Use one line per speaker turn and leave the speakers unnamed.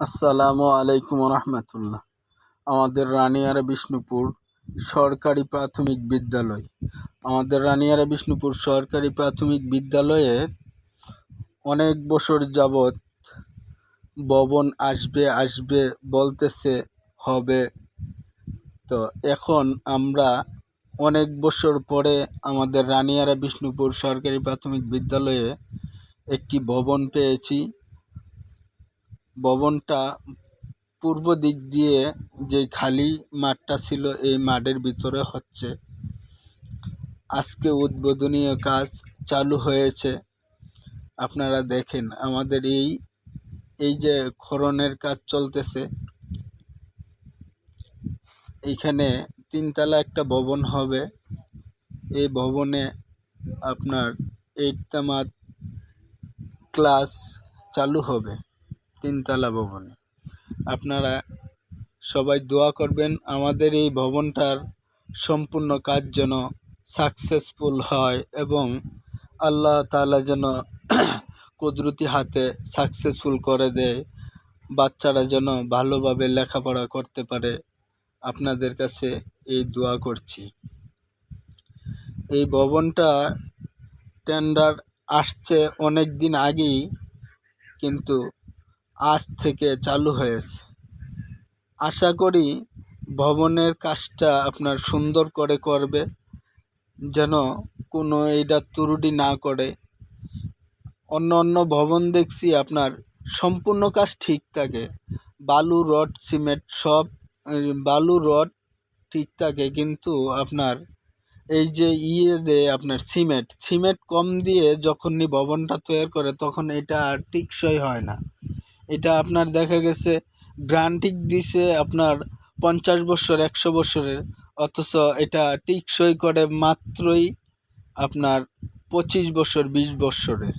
আসসালামু আলাইকুম রহমতুল্লাহ আমাদের রানিয়ারা বিষ্ণুপুর সরকারি প্রাথমিক বিদ্যালয়। আমাদের রানিয়ারা বিষ্ণুপুর সরকারি প্রাথমিক বিদ্যালয়ে অনেক বছর যাবৎ ভবন আসবে আসবে বলতেছে, হবে। তো এখন আমরা অনেক বছর পরে আমাদের রানিয়ারা বিষ্ণুপুর সরকারি প্রাথমিক বিদ্যালয়ে একটি ভবন পেয়েছি। ভবনটা পূর্ব দিক দিয়ে যে খালি মাঠটা ছিল, এই মাঠের ভিতরে হচ্ছে। আজকে উদ্বোধনীয় কাজ চালু হয়েছে। আপনারা দেখেন, আমাদের এই এই যে খননের কাজ চলতেছে। এইখানে তিনতলা একটা ভবন হবে। এই ভবনে আপনার এইট তামাত ক্লাস চালু হবে। তিনতলা ভবনে। আপনারা সবাই দোয়া করবেন, আমাদের এই ভবনটার সম্পূর্ণ কাজ যেন সাকসেসফুল হয় এবং আল্লাহ তাআলা যেন কুদরতি হাতে সাকসেসফুল করে দেয়। বাচ্চারা যেন ভালোভাবে লেখাপড়া করতে পারে। আপনাদের কাছে এই দোয়া করছি। এই ভবনটা টেন্ডার আসছে অনেক দিন আগেই, কিন্তু আজ থেকে চালু হয়েছে। আশা করি ভবনের কাজটা আপনার সুন্দর করে করবে, যেন কোনো এইটা ত্রুটি না করে। অন্য অন্য ভবন দেখছি আপনার সম্পূর্ণ কাজ ঠিক থাকে। বালু, রড, সিমেন্ট সব বালু, রড ঠিক থাকে, কিন্তু আপনার এই যে ইয়ে দেয় আপনার সিমেন্ট সিমেন্ট কম দিয়ে যখনই ভবনটা তৈরি করে, তখন এটা আর টিকসই হয় না। এটা আপনার দেখা গেছে গ্রান্টিক দিছে আপনার পঞ্চাশ বছর, একশো বছরের। অথচ এটা টিকসই করে মাত্রই আপনার পঁচিশ বছর, বিশ বছরের।